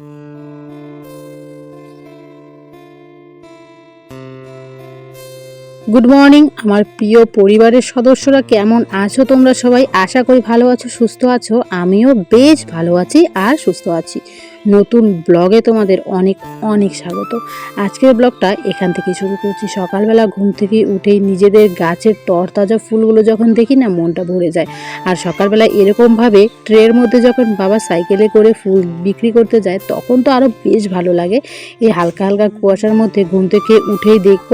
Mm. Good morning আমার প্রিয় পরিবারের সদস্যরা কেমন আছো তোমরা সবাই? আশা করি ভালো আছো, সুস্থ আছো। আমিও বেশ ভালো আছি আর সুস্থ আছি। নতুন ব্লগে তোমাদের অনেক অনেক স্বাগত। আজকের ব্লগটা এখান থেকে শুরু করছি। সকালবেলা ঘুম থেকে উঠেই নিজেদের গাছের তরতাজা ফুলগুলো যখন দেখি না, মনটা ভরে যায়। আর সকালবেলা এরকমভাবে ট্রের মধ্যে যখন বাবা সাইকেলে করে ফুল বিক্রি করতে যায়, তখন তো আরও বেশ ভালো লাগে। এই হালকা হালকা কুয়াশার মধ্যে ঘুম থেকে উঠেই দেখব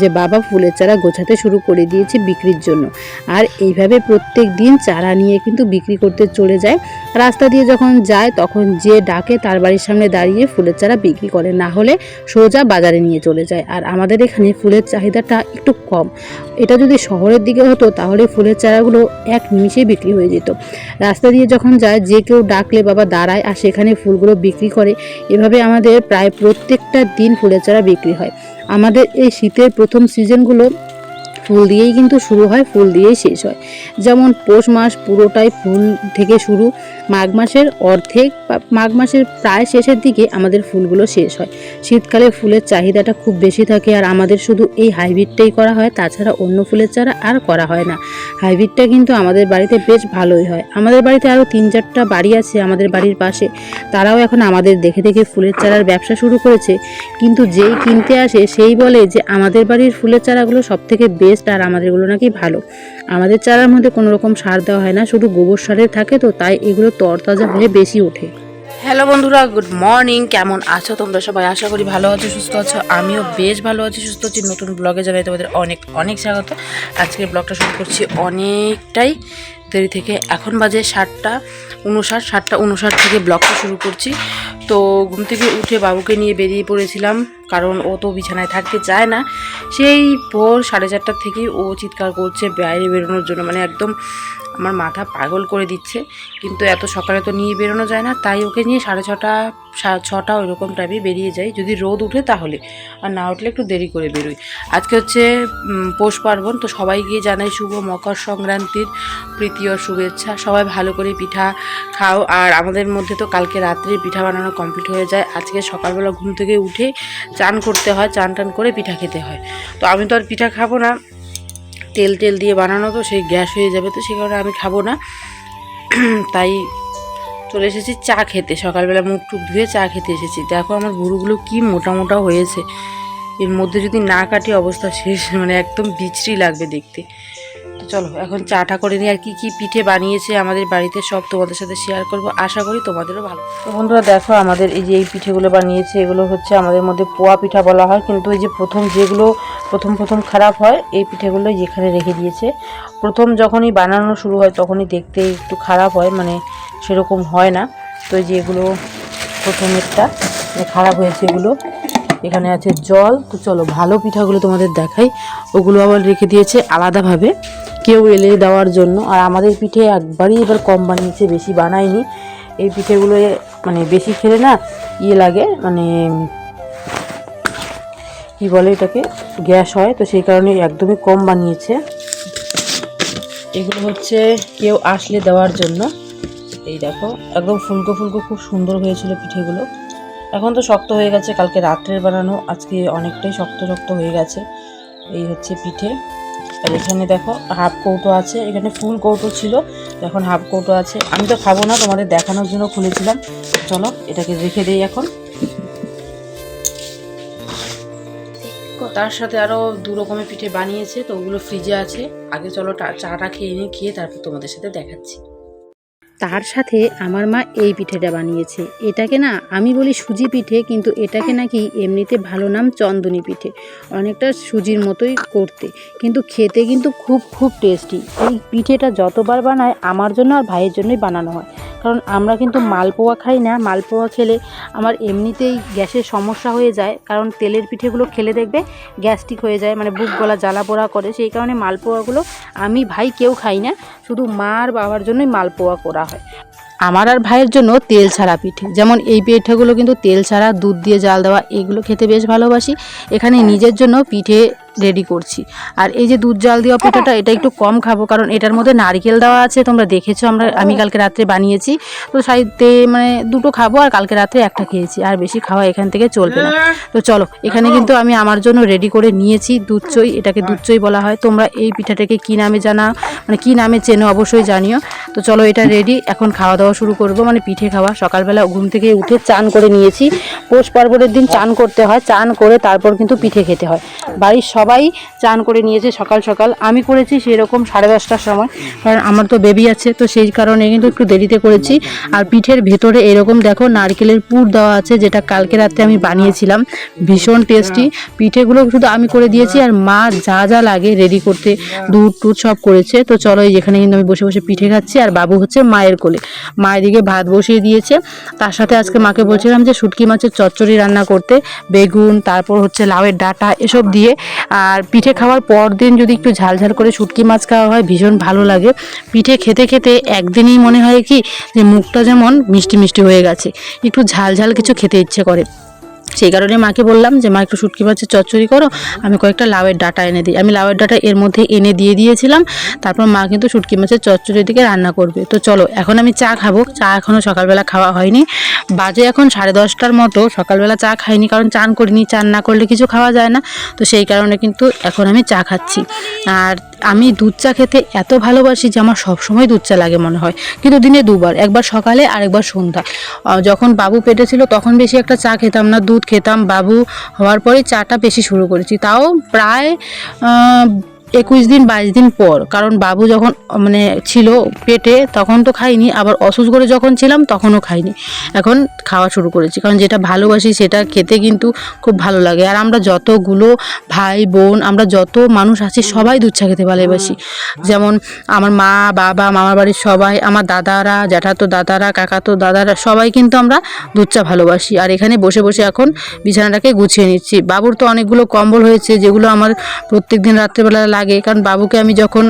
যে বাবা ফুলের চারা গোছাতে শুরু করে দিয়েছে বিক্রির জন্য। আর এইভাবে প্রত্যেক দিন চারা নিয়ে কিন্তু বিক্রি করতে চলে যায়। রাস্তা দিয়ে যখন যায়, তখন যে ডাকে তার বাড়ির সামনে দাঁড়িয়ে ফুলের চারা বিক্রি করে। না হলে সোজা বাজারে নিয়ে চলে যায়। আর আমাদের এখানে ফুলের চাহিদাটা একটু কম। এটা যদি শহরের দিকে হতো, তাহলে ফুলের চারাগুলো এক নিমিষেই বিক্রি হয়ে যেত। রাস্তা দিয়ে যখন যায়, যে কেউ ডাকলে বাবা দাঁড়ায় আর সেখানে ফুলগুলো বিক্রি করে। এভাবে আমাদের প্রায় প্রত্যেকটা দিন ফুলের চারা বিক্রি হয়। আমাদের এই শীতের প্রথম সিজনগুলো ফুল দিয়েই কিন্তু শুরু হয়, ফুল দিয়েই শেষ হয়। যেমন পৌষ মাস পুরোটাই ফুল থেকে শুরু। মাঘ মাসের অর্ধেক বা মাঘ মাসের প্রায় শেষের দিকে আমাদের ফুলগুলো শেষ হয়। শীতকালে ফুলের চাহিদাটা খুব বেশি থাকে আর আমাদের শুধু এই হাইব্রিডটাই করা হয়, তাছাড়া অন্য ফুলের চারা আর করা হয় না। হাইব্রিডটা কিন্তু আমাদের বাড়িতে বেশ ভালোই হয়। আমাদের বাড়িতে আরও তিন চারটা বাড়ি আছে আমাদের বাড়ির পাশে। তারাও এখন আমাদের দেখে দেখে ফুলের চারার ব্যবসা শুরু করেছে। কিন্তু যেই কিনতে আসে সেই বলে যে আমাদের বাড়ির ফুলের চারাগুলো সব থেকে বেস্ট আর আমাদেরগুলো নাকি ভালো। আমাদের চারার মধ্যে কোনো রকম সার দেওয়া হয় না, শুধু গোবর সারের থাকে তো, তাই এগুলো তরতাজা হয়ে বেশি ওঠে। হ্যালো বন্ধুরা, গুড মর্নিং। কেমন আছো তোমরা সবাই? আশা করি ভালো আছো, সুস্থ আছো। আমিও বেশ ভালো আছি, সুস্থ আছি। নতুন ব্লগে জানাই তোমাদের অনেক অনেক স্বাগত। আজকের ব্লগটা শুরু করছি অনেকটাই দেরি থেকে। এখন বাজে সাতটা উনষাট সাতটা উনষাট থেকে ব্লগটা শুরু করছি। তো ঘুম থেকে উঠে বাবুকে নিয়ে বেরিয়ে পড়েছিলাম। কারণ ও তো বিছানায় থাকতে চায় না। সেই ভোর সাড়ে চারটার থেকেই ও চিৎকার করছে বাইরে বেরোনোর জন্য। মানে একদম আমার মাথা পাগল করে দিচ্ছে। কিন্তু এত সকালে তো নিয়ে বেরোনো যায় না। তাই ওকে নিয়ে সাড়ে ছটা ছটা ওইরকম টাইমে বেরিয়ে যাই। যদি রোদ উঠে তাহলে। আর না উঠলে একটু দেরি করে বেরোই। আজকে হচ্ছে পৌষ পার্বণ। তো সবাই গিয়ে জানাই শুভ মকর সংক্রান্তির প্রীতি ও শুভেচ্ছা। সবাই ভালো করে পিঠা খাও। আর আমাদের মধ্যে তো কালকে রাত্রে পিঠা বানানো কমপ্লিট হয়ে যায়। আজকে সকালবেলা ঘুম থেকে উঠে চান করতে হয়, চান টান করে পিঠা খেতে হয়। তো আমি তো আর পিঠা খাব না। তেল টেল দিয়ে বানানো তো, সেই গ্যাস হয়ে যাবে তো, সে কারণে আমি খাব না। তাই চলে এসেছি চা খেতে। সকালবেলা মুখ টুক ধুয়ে চা খেতে এসেছি। দেখো আমার গরুগুলো কি মোটা মোটা হয়েছে। এর মধ্যে যদি না কাটি অবস্থা শেষ মানে একদম বিচড়ি লাগবে দেখতে। তো চলো, এখন চাটা করে নিই আর কি কি পিঠে বানিয়েছে আমাদের বাড়িতে সব তোমাদের সাথে শেয়ার করব। আশা করি তোমাদেরও ভালো। তো বন্ধুরা, দেখো আমাদের এই যে এই পিঠেগুলো বানিয়েছে, এগুলো হচ্ছে আমাদের মধ্যে পোয়া পিঠা বলা হয়। কিন্তু এই যে প্রথম যেগুলো, প্রথম প্রথম খারাপ হয়, এই পিঠেগুলো যেখানে রেখে দিয়েছে। প্রথম যখনই বানানো শুরু হয়, তখনই দেখতে একটু খারাপ হয় মানে সেরকম হয় না। তো এই যে এগুলো প্রথমেরটা মানে খারাপ হয়েছে এগুলো। এখানে আছে জল। তো চলো, ভালো পিঠাগুলো তোমাদের দেখাই। ওগুলো আবার রেখে দিয়েছে আলাদাভাবে। কেউ এলে দেওয়ার জন্য। আর আমাদের পিঠে একবারই এবার কম বানিয়েছে, বেশি বানায়নি। এই পিঠেগুলো মানে বেশি খেলে না ইয়ে লাগে মানে কি বলে এটাকে, গ্যাস হয়, তো সেই কারণে একদমই কম বানিয়েছে। এগুলো হচ্ছে কেউ আসলে দেওয়ার জন্য। এই দেখো, একদম ফুলকো ফুলকো খুব সুন্দর হয়েছিল পিঠেগুলো। এখন তো শক্ত হয়ে গেছে, কালকে রাত্রের বানানো, আজকে অনেকটাই শক্ত শক্ত হয়ে গেছে। এই হচ্ছে পিঠে। আর এখানে দেখো হাফ কৌটো আছে, এখানে ফুল কৌটো ছিল। এখন হাফ কৌটো আছে। আমি তো খাব না, তোমাদের দেখানোর জন্য খুলেছিলাম। চলো, এটাকে রেখে দিই এখন। তার সাথে আরও দু রকমের পিঠে বানিয়েছে, তো ওগুলো ফ্রিজে আছে। আগে চলো চাটা খেয়ে নিয়ে খেয়ে তারপর তোমাদের সাথে দেখাচ্ছি। তার সাথে আমার মা এই পিঠেটা বানিয়েছে। এটাকে না, আমি বলি সুজি পিঠে, কিন্তু এটাকে নাকি এমনিতে ভালো নাম চন্দনী পিঠে। অনেকটা সুজির মতোই করতে। কিন্তু খেতে কিন্তু খুব খুব টেস্টি। এই পিঠেটা যতবার বানায়, আমার জন্য আর ভাইয়ের জন্যই বানানো হয়। কারণ আমরা কিন্তু মালপোয়া খাই না। মালপোয়া খেলে আমার এমনিতেই গ্যাসের সমস্যা হয়ে যায়। কারণ তেলের পিঠেগুলো খেলে দেখবে গ্যাস্ট্রিক হয়ে যায় মানে বুক গলা জ্বালা পোড়া করে। সেই কারণে মালপোয়াগুলো আমি ভাই কেউ খাই না। শুধু মা আর বাবার জন্যই মালপোয়া করা হয়। আমার আর ভাইয়ের জন্য তেল ছাড়া পিঠে। যেমন এই পিঠেগুলো কিন্তু তেল ছাড়া, দুধ দিয়ে জাল দেওয়া, এগুলো খেতে বেশ ভালোবাসি। এখানে নিজের জন্য পিঠে রেডি করছি। আর এই যে দুধ জাল দেওয়া পিঠাটা, এটা একটু কম খাব, কারণ এটার মধ্যে নারকেল দেওয়া আছে, তোমরা দেখেছ, আমরা, আমি কালকে রাত্রে বানিয়েছি। তো সাইডে মানে দুটো খাব, আর কালকে রাত্রে একটা খেয়েছি, আর বেশি খাওয়া এখান থেকে চলবে না। তো চলো, এখানে কিন্তু আমি আমার জন্য রেডি করে নিয়েছি দুধ চই, এটাকে দুধ চই বলা হয়। তোমরা এই পিঠাটাকে কী নামে জানা মানে কী নামে চেনো অবশ্যই জানিও। তো চলো, এটা রেডি এখন খাওয়া দাওয়া শুরু করব মানে পিঠে খাওয়া। সকালবেলা ঘুম থেকে উঠে চান করে নিয়েছি। পৌষ পার্বণের দিন চান করতে হয়, চান করে তারপর কিন্তু পিঠে খেতে হয়। বাড়ির সবাই চান করে নিয়েছে সকাল সকাল। আমি করেছি সেরকম সাড়ে দশটার সময়। কারণ আমার তো বেবি আছে, তো সেই কারণে কিন্তু একটু দেরিতে করেছি। আর পিঠের ভেতরে এরকম দেখো, নারকেলের পুর দেওয়া আছে, যেটা কালকে রাতে আমি বানিয়েছিলাম। ভীষণ টেস্টি পিঠেগুলো শুধু আমি করে দিয়েছি, আর মা যা যা লাগে রেডি করতে দুধ টুধ সব করেছে। তো চলো যেখানে কিন্তু আমি বসে বসে পিঠে খাচ্ছি, আর বাবু হচ্ছে মায়ের কোলে। মায়ের দিকে ভাত বসিয়ে দিয়েছে। তার সাথে আজকে মাকে বলছিলাম যে শুটকি মাছের চচ্চড়ি রান্না করতে, বেগুন, তারপর হচ্ছে লাউয়ের ডাঁটা, এসব দিয়ে আর পিঠে খাওয়ার পর দিন যদি একটু ঝালঝাল ঝাল করে শুটকি মাছ খাওয়া হয়, ভীষণ ভালো লাগে। পিঠে খেতে খেতে একদিনই মনে হয় কি, যে মুখটা যেমন মিষ্টি মিষ্টি হয়ে গেছে, একটু ঝালঝাল ঝাল কিছু খেতে ইচ্ছে করে। সেই কারণে মাকে বললাম যে, মা, একটু শুটকি মাছের চচ্চড়ি করো। আমি কয়েকটা লাউয়ের ডাটা এনে দিই। আমি লাউয়ের ডাটা এর মধ্যে এনে দিয়ে দিয়েছিলাম। তারপর মা কিন্তু শুটকি মাছের চচ্চড়ির দিকে রান্না করবে। তো চলো, এখন আমি চা খাব। চা এখনও সকালবেলা খাওয়া হয়নি। বাজে এখন সাড়ে দশটার মতো। সকালবেলা চা খাইনি, কারণ চান করিনি। চান না করলে কিছু খাওয়া যায় না। তো সেই কারণে কিন্তু এখন আমি চা খাচ্ছি। আর আমি দুধ চা খেতে এত ভালোবাসি যে আমার সবসময় দুধ চা লাগে মনে হয়। কিন্তু দিনে দুবার, একবার সকালে আর একবার সন্ধ্যা যখন বাবু পেটে ছিল তখন বেশি একটা চা খেতাম না, দুধ খেতাম। বাবু হওয়ার পরে চাটা বেশি শুরু করেছি। তাও প্রায় একুশ দিন, বাইশ দিন পর। কারণ বাবু যখন মানে ছিল পেটে, তখন তো খাইনি। আবার অসুস্থ করে যখন ছিলাম, তখনও খাইনি। এখন খাওয়া শুরু করেছি। কারণ যেটা ভালোবাসি, সেটা খেতে কিন্তু খুব ভালো লাগে। আর আমরা যতগুলো ভাই, বোন, আমরা যত মানুষ আছি, সবাই দুধ চা খেতে ভালোবাসি। যেমন আমার মা, বাবা, মামার বাড়ির সবাই, আমার দাদারা, জ্যাঠাতো দাদারা, কাকাতো দাদারা, সবাই কিন্তু আমরা দুধ চা ভালোবাসি। আর এখানে বসে বসে এখন বিছানাটাকে গুছিয়ে নিচ্ছি। বাবুর তো অনেকগুলো কম্বল হয়েছে, যেগুলো আমার প্রত্যেক দিন রাত্রেবেলা লাগে কারণ বাবুকে আমি যখন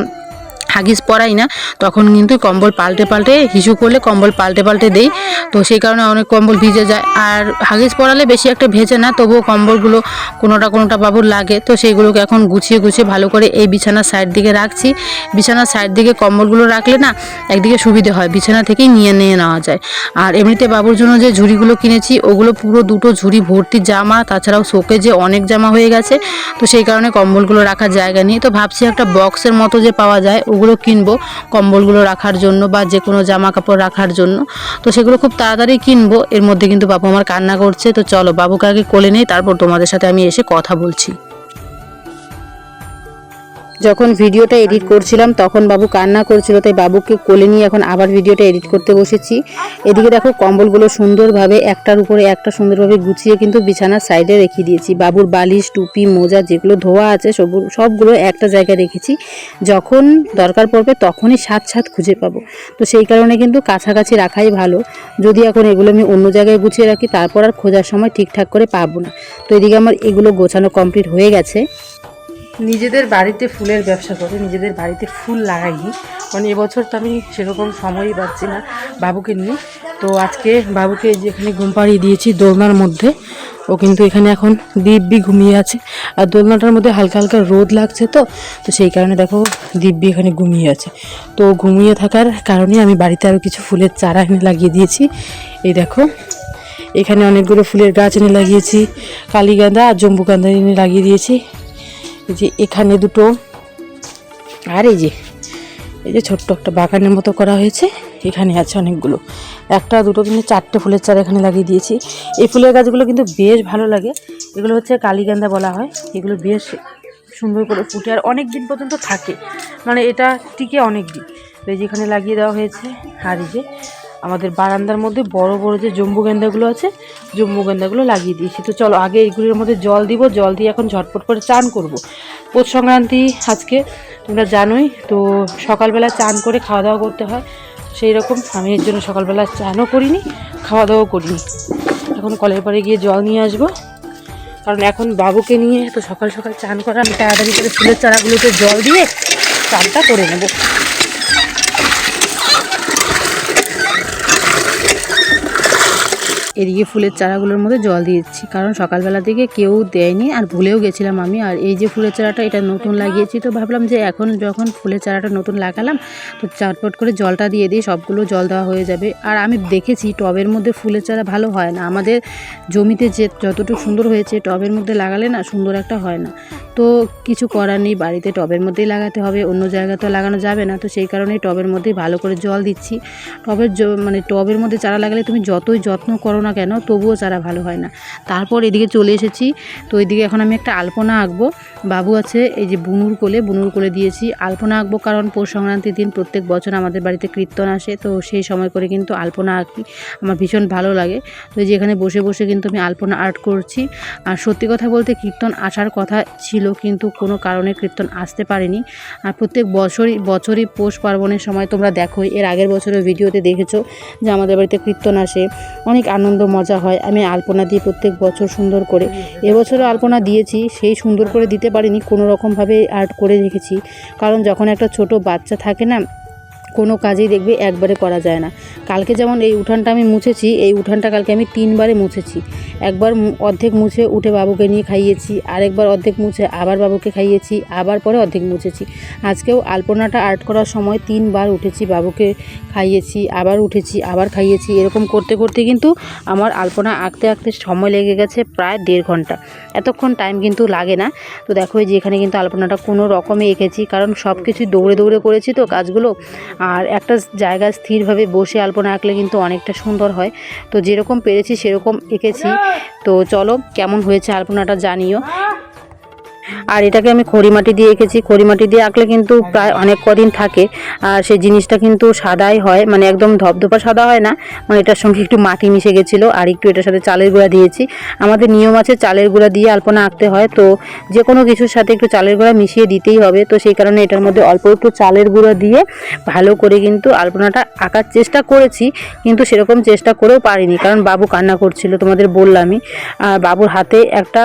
হাগিস পরাই না, তখন কিন্তু কম্বল পাল্টে পাল্টে, হিসু করলে কম্বল পাল্টে পাল্টে দেই। তো সেই কারণে অনেক কম্বল ভিজে যায়। আর হাগিস পরালে বেশি একটা ভেজে না, তবুও কম্বলগুলো কোনোটা কোনোটা বাবুর লাগে। তো সেইগুলোকে এখন গুছিয়ে গুছিয়ে ভালো করে এই বিছানার সাইড দিকে রাখছি। বিছানার সাইড দিকে কম্বলগুলো রাখলে না, একদিকে সুবিধে হয়, বিছানা থেকেই নিয়ে নিয়ে নেওয়া যায়। আর এমনিতে বাবুর জন্য যে ঝুড়িগুলো কিনেছি, ওগুলো পুরো দুটো ঝুড়ি ভর্তি জামা, তাছাড়াও শোকে যে অনেক জামা হয়ে গেছে। তো সেই কারণে কম্বলগুলো রাখার জায়গা নেই। তো ভাবছি একটা বক্সের মতো যে পাওয়া যায় ওগুলো কিনবো, কম্বলগুলো রাখার জন্য বা যে কোনো জামা কাপড় রাখার জন্য। তো সেগুলো খুব তাড়াতাড়ি কিনবো। এর মধ্যে কিন্তু বাবু আমার কান্না করছে। তো চলো, বাবুকে আগে কোলে নেই তারপর তোমাদের সাথে আমি এসে কথা বলছি। যখন ভিডিওটা এডিট করছিলাম, তখন বাবু কান্না করছিল, তাই বাবুকে কোলে নিয়ে এখন আবার ভিডিওটা এডিট করতে বসেছি। এদিকে দেখো, কম্বলগুলো সুন্দরভাবে একটার উপরে একটা সুন্দরভাবে গুছিয়ে কিন্তু বিছানার সাইডে রেখে দিয়েছি। বাবুর বালিশ, টুপি, মোজা যেগুলো ধোয়া আছে সবগুলো সবগুলো একটা জায়গায় রেখেছি। যখন দরকার পড়বে, তখনই সাত সাত খুঁজে পাবো। তো সেই কারণে কিন্তু কাছাকাছি রাখাই ভালো। যদি এখন এগুলো আমি অন্য জায়গায় গুছিয়ে রাখি, তারপর আর খোঁজার সময় ঠিকঠাক করে পাবো না। তো এদিকে আমার এগুলো গোছানো কমপ্লিট হয়ে গেছে। নিজেদের বাড়িতে ফুলের ব্যবসা করে, নিজেদের বাড়িতে ফুল লাগাইনি। কারণ এবছর তো আমি সেরকম সময়ই পাচ্ছি না বাবুকে নিয়ে। তো আজকে বাবুকে যেখানে ঘুম পাড়িয়ে দিয়েছি দোলনার মধ্যে, ও কিন্তু এখানে এখন দিব্যি ঘুমিয়ে আছে। আর দোলনাটার মধ্যে হালকা হালকা রোদ লাগছে তো তো সেই কারণে দেখো দিব্যি এখানে ঘুমিয়ে আছে। তো ঘুমিয়ে থাকার কারণে আমি বাড়িতে আরও কিছু ফুলের চারা এনে লাগিয়ে দিয়েছি। এই দেখো, এখানে অনেকগুলো ফুলের গাছ এনে লাগিয়েছি, কালীগাঁদা আর জম্বু গাঁদা এনে লাগিয়ে দিয়েছি। যে এখানে দুটো, আর এই যে এই যে ছোট্ট একটা বাগানের মতো করা হয়েছে, এখানে আছে অনেকগুলো। একটা, দুটো কিন্তু চারটে ফুলের চারা এখানে লাগিয়ে দিয়েছি। এই ফুলের গাছগুলো কিন্তু বেশ ভালো লাগে। এগুলো হচ্ছে কালীগেন্দা বলা হয়। এগুলো বেশ সুন্দর করে ফুটে আর অনেক দিন পর্যন্ত থাকে। মানে এটা টিকে অনেক দিন এই যেখানে লাগিয়ে দেওয়া হয়েছে। আর এই যে আমাদের বারান্দার মধ্যে বড় বড় যে জম্বু গেন্দাগুলো আছে, জম্বু গেন্দাগুলো লাগিয়ে দিয়েছি। তো চলো, আগে এইগুলির মধ্যে জল দিব, জল দিয়ে এখন ঝটপট করে চান করব। পৌষ সংক্রান্তি আজকে, তোমরা জানোই, তো সকালবেলা চান করে খাওয়া দাওয়া করতে হয়। সেই রকম, আমি এর জন্য সকালবেলা চানও করিনি খাওয়া দাওয়াও করিনি। এখন কলের পরে গিয়ে জল নিয়ে আসব। কারণ এখন বাবুকে নিয়ে তো সকাল সকাল চান করা, আমি তাড়াতাড়ি করে ফুলের চারাগুলোতে জল দিয়ে চানটা করে নেব। এদিকে ফুলের চারাগুলোর মধ্যে জল দিয়েছি কারণ সকালবেলা থেকে কেউ দেয়নি আর ভুলেও গেছিলাম আমি। আর এই যে ফুলের চারাটা এটা নতুন লাগিয়েছি তো ভাবলাম যে এখন যখন ফুলের চারাটা নতুন লাগালাম তো চারপট করে জলটা দিয়ে দিই সবগুলো জল দেওয়া হয়ে যাবে। আর আমি দেখেছি টবের মধ্যে ফুলের চারা ভালো হয় না। আমাদের জমিতে যে যতটুকু সুন্দর হয়েছে টবের মধ্যে লাগালে না সুন্দর একটা হয় না। তো কিছু করার নেই, বাড়িতে টবের মধ্যেই লাগাতে হবে, অন্য জায়গায় তো লাগানো যাবে না। তো সেই কারণেই টবের মধ্যেই ভালো করে জল দিচ্ছি। টবের মানে টবের মধ্যে চারা লাগালে তুমি যতই যত্ন করো না কেন, তবুও চারা ভালো হয় না। তারপর এদিকে চলে এসেছি। তো এদিকে এখন আমি একটা আলপনা আঁকবো। বাবু আছে, এই যে বুনুর কোলে বুনুর কোলে দিয়েছি আলপনা আঁকবো কারণ পৌষ সংক্রান্তির দিন প্রত্যেক বছর আমাদের বাড়িতে কীর্তন আসে। তো সেই সময় করে কিন্তু আলপনা আঁকি, আমার ভীষণ ভালো লাগে। তো এই যে এখানে বসে বসে কিন্তু আমি আলপনা আর্ট করছি। আর সত্যি কথা বলতে কীর্তন আসার কথা ছিল কিন্তু কোনো কারণে কীর্তন আসতে পারেনি। আর প্রত্যেক বছরই বছরই পৌষ পার্বণের সময় তোমরা দেখো এর আগের বছরের ভিডিওতে দেখেছ যে আমাদের বাড়িতে কীর্তন আসে। অনেক আনন্দ মজা হয়। আমি আলপনা দিয়ে প্রত্যেক বছর সুন্দর করে, এবছরও আলপনা দিয়েছি, সেই সুন্দর করে দিতে পারিনি। কোনো রকমভাবে আর্ট করে রেখেছি। কারণ যখন একটা ছোট বাচ্চা থাকে না কোনো কাজেই দেখবে একবারে করা যায় না। কালকে যেমন এই উঠানটা আমি মুছেছি, এই উঠানটা কালকে আমি তিনবারে মুছেছি। একবার অর্ধেক মুছে উঠে বাবুকে নিয়ে খাইয়েছি, আরেকবার অর্ধেক মুছে আবার বাবুকে খাইয়েছি, আবার পরে অর্ধেক মুছেছি। আজকেও আলপনাটা আর্ট করার সময় তিনবার উঠেছি, বাবুকে খাইয়েছি, আবার উঠেছি, আবার খাইয়েছি। এরকম করতে করতে কিন্তু আমার আলপনা আঁকতে আঁকতে সময় লেগে গেছে প্রায় দেড় ঘণ্টা। এতক্ষণ টাইম কিন্তু লাগে না। তো দেখো যে এখানে কিন্তু আলপনাটা কোনো রকমে এঁকেছি, কারণ সব কিছুই দৌড়ে দৌড়ে করেছি তো কাজগুলো। আর একটা জায়গায় স্থিরভাবে বসে আলপনা আঁকলে কিন্তু অনেকটা সুন্দর হয়। তো যেরকম পেরেছি সেরকম এঁকেছি। তো চলো কেমন হয়েছে আলপনাটা জানিও। আর এটাকে আমি খড়ি মাটি দিয়ে এঁকেছি। খড়ি মাটি দিয়ে আঁকলে কিন্তু প্রায় অনেক কদিন থাকে। আর সেই জিনিসটা কিন্তু সাদাই হয় মানে একদম ধপধপা সাদা হয় না। মানে এটার সঙ্গে একটু মাটি মিশে গেছিল আর একটু এটার সাথে চালের গুঁড়া দিয়েছি। আমাদের নিয়ম আছে চালের গুঁড়া দিয়ে আলপনা আঁকতে হয়। তো যে কোনো কিছুর সাথে একটু চালের গুঁড়া মিশিয়ে দিতেই হবে। তো সেই কারণে এটার মধ্যে অল্প একটু চালের গুঁড়া দিয়ে ভালো করে কিন্তু আলপনাটা আঁকার চেষ্টা করেছি। কিন্তু সেরকম চেষ্টা করেও পারিনি। কারণ বাবু কান্না করছিল, তোমাদের বললামই। আর বাবুর হাতে একটা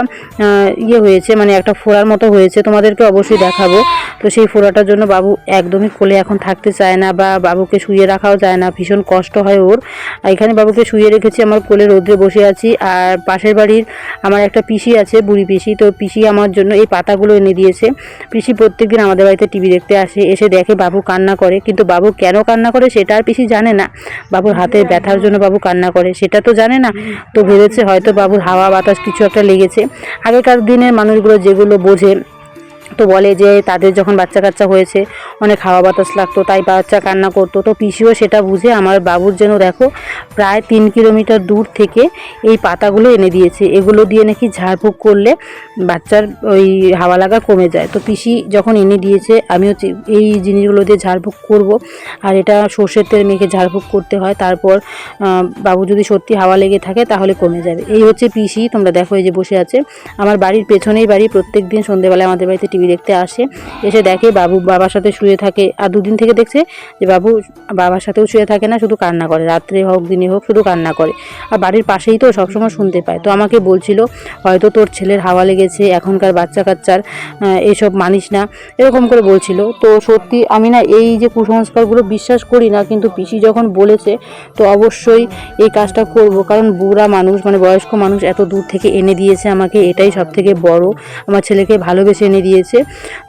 ইয়ে হয়েছে মানে একটা ফোড়ার মতো হয়েছে, তোমাদেরকে অবশ্যই দেখাবো। তো সেই ফোড়াটার জন্য বাবু একদমই কোলে এখন থাকতে চায় না বা বাবুকে শুয়ে রাখাও যায় না, ভীষণ কষ্ট হয় ওর। এখানে বাবুকে শুয়ে রেখেছি, আমার কোলে রোদ্রে বসে আছি। আর পাশের বাড়ির আমার একটা পিসি আছে, বুড়ি পিসি, তো পিসি আমার জন্য এই পাতাগুলো এনে দিয়েছে। পিসি প্রত্যেকদিন আমাদের বাড়িতে টিভি দেখতে আসে, এসে দেখে বাবু কান্না করে। কিন্তু বাবু কেন কান্না করে সেটা আর পিসি জানে না। বাবুর হাতে ব্যথার জন্য বাবু কান্না করে, সেটা তো জানে না। তো ভেবেছে হয়তো বাবুর হাওয়া বাতাস কিছু একটা লেগেছে। আগেকার দিনের মানুষগুলো যেগুলো বোঝে তো বলে যে তাদের যখন বাচ্চা কাচ্চা হয়েছে, অনেক হাওয়া বাতাস লাগতো, তাই বাচ্চা কান্না করতো। তো পিসিও সেটা বুঝে আমার বাবুর যেন দেখো, প্রায় তিন কিলোমিটার দূর থেকে এই পাতাগুলো এনে দিয়েছে। এগুলো দিয়ে নাকি ঝাড়ফুঁক করলে বাচ্চার ওই হাওয়া লাগা কমে যায়। তো পিসি যখন এনে দিয়েছে, আমিও এই জিনিসগুলো দিয়ে ঝাড়ফুঁক করব। আর এটা সর্ষের তেল মেখে ঝাড়ফুঁক করতে হয়। তারপর বাবু যদি সত্যি হাওয়া লেগে থাকে তাহলে কমে যাবে। এই হচ্ছে পিসি, তোমরা দেখো এই যে বসে আছে। আমার বাড়ির পেছনেই বাড়ি, প্রত্যেক দিন সন্ধ্যেবেলায় আমাদের বাড়িতে টিভি দেখতে আসে এসে দেখে বাবু বাবার সাথে শুয়ে থাকে। আর দুদিন থেকে দেখছে যে বাবু বাবার সাথেও শুয়ে থাকে না শুধু কান্না করে। রাত্রে হোক দিনে হোক শুধু কান্না করে। আর বাড়ির পাশেই তো সবসময় শুনতে পায়। তো আমাকে বলছিল হয়তো তোর ছেলের হাওয়া লেগেছে এখনকার বাচ্চা কাচ্চার আহ, এইসব মানিস না। এরকম করে বলছিল। তো সত্যি আমি না এই যে কুসংস্কারগুলো বিশ্বাস করি না কিন্তু পিসি যখন বলেছে তো অবশ্যই এই কাজটা করব। কারণ বুড়া মানুষ মানে বয়স্ক মানুষ এত দূর থেকে এনে দিয়েছে আমাকে এটাই সব থেকে বড়। আমার ছেলেকে ভালোবেসে এনে দিয়েছে।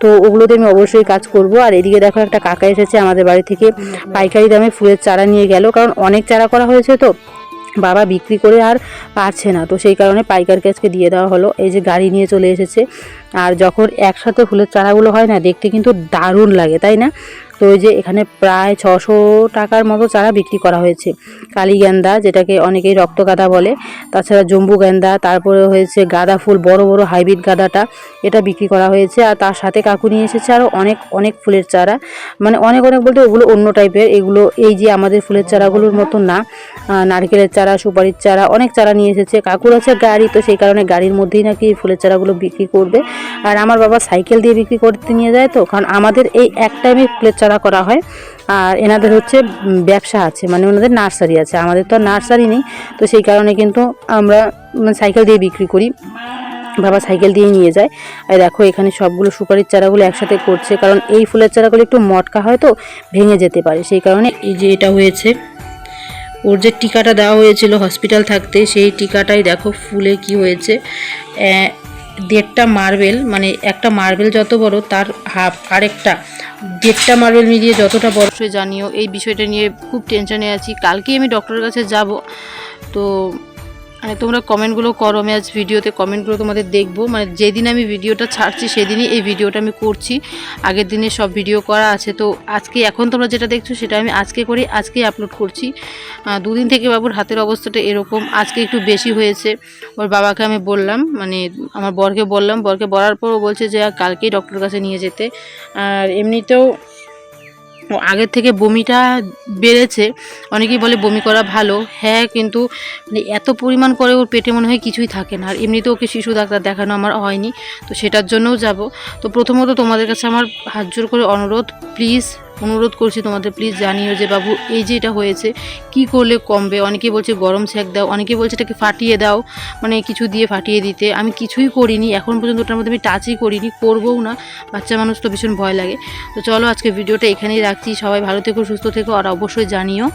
তো ওগুলোতে আমি অবশ্যই কাজ করব। আর এদিকে দেখো একটা কাকা এসেছে আমাদের বাড়ি থেকে পাইকারি দামে ফুলের চারা নিয়ে গেল। কারণ অনেক চারা করা হয়েছে তো, বাবা বিক্রি করে আর পারছে না। তো সেই কারণে পাইকার কাছকে দিয়ে দেওয়া হলো। এই যে গাড়ি নিয়ে চলে এসেছে। আর যখন একসাথে ফুলের চারাগুলো হয় না, দেখতে কিন্তু দারুণ লাগে, তাই না? তো ওই যে এখানে প্রায় ছশো টাকার মতো চারা বিক্রি করা হয়েছে। কালী গেন্দা, যেটাকে অনেকেই রক্ত গাঁদা বলে, তাছাড়া জম্বু গেন্দা, তারপরে হয়েছে গাঁদা ফুল, বড় বড় হাইব্রিড গাঁদাটা, এটা বিক্রি করা হয়েছে। আর তার সাথে কাকু নিয়ে এসেছে আরও অনেক অনেক ফুলের চারা। মানে অনেক অনেক বলতে ওগুলো অন্য টাইপের। এগুলো এই যে আমাদের ফুলের চারাগুলোর মতো না। নারকেলের চারা, সুপারির চারা, অনেক চারা নিয়ে এসেছে। কাকুর আছে গাড়ি, তো সেই কারণে গাড়ির মধ্যেই নাকি এই ফুলের চারাগুলো বিক্রি করবে। আর আমার বাবা সাইকেল দিয়ে বিক্রি করতে নিয়ে যায় তো, কারণ আমাদের এই এক টাইমে ফুলের চারা করা হয় আর এনাদের হচ্ছে ব্যবসা আছে মানে ওনাদের নার্সারি আছে। আমাদের তো নার্সারি নেই তো সেই কারণে কিন্তু আমরা উম, সাইকেল দিয়ে বিক্রি করি। বাবা সাইকেল দিয়ে নিয়ে যায়। আর দেখো এখানে সবগুলো সুপারির চারাগুলো একসাথে করছে কারণ এই ফুলের চারাগুলো একটু মটকা হয় তো ভেঙে যেতে পারে। সেই কারণে এই যে এটা হয়েছে ওর যে টিকাটা দেওয়া হয়েছিল হসপিটাল থাকতে সেই টিকাটাই দেখো ফুলে কি হয়েছে। দেড়টা মার্বেল মানে একটা মার্বেল যত বড়, তার হাফ। আরেকটা দেড়টা মার্বেল মিলিয়ে যতটা বড়। জানিও, এই বিষয়টা নিয়ে খুব টেনশনে আছি। কালকেই আমি ডক্টরের কাছে যাব। তো মানে তোমরা কমেন্টগুলো করো, আমি আজ ভিডিওতে কমেন্টগুলো তোমাদের দেখব। মানে যেদিন আমি ভিডিওটা ছাড়ছি, সেদিনই এই ভিডিওটা আমি করছি। আগের দিনে সব ভিডিও করা আছে। তো আজকে এখন তোমরা যেটা দেখছ, সেটা আমি আজকে করি আজকেই আপলোড করছি। দুদিন থেকে বাবুর হাতের অবস্থাটা এরকম। আজকে একটু বেশি হয়েছে। ওর বাবাকে আমি বললাম মানে আমার বরকে বললাম। বরকে বলার পর বলছে যে কালকেই ডক্টরের কাছে নিয়ে যেতে। আর এমনিতেও আগের থেকে বমিটা বেড়েছে। অনেকেই বলে বমি করা ভালো। হ্যাঁ কিন্তু মানে এত পরিমাণ করে ওর পেটে মনে হয় কিছুই থাকে না। আর এমনিতেও ওকে শিশু ডাক্তার দেখানো আমার হয়নি, তো সেটার জন্যও যাব। তো প্রথমত তোমাদের কাছে আমার হাত জোর করে অনুরোধ, প্লিজ অনুরোধ করছি তোমাদের প্লিজ জানিও যে বাবু, এই যে এটা হয়েছে, কি করলে কমবে? অনেকে বলছে গরম সেক দাও অনেকে বলছে এটাকে ফাটিয়ে দাও মানে কিছু দিয়ে ফাটিয়ে দিতে। আমি কিছুই করিনি, এখন পর্যন্ত ওটার মধ্যে আমি টাচই করিনি, করবও না, বাচ্চা মানুষ তো ভীষণ ভয় লাগে। তো চলো আজকে ভিডিওটা এখানেই রাখছি, সবাই ভালো থেকো, সুস্থ থেকো, আর অবশ্যই জানিও।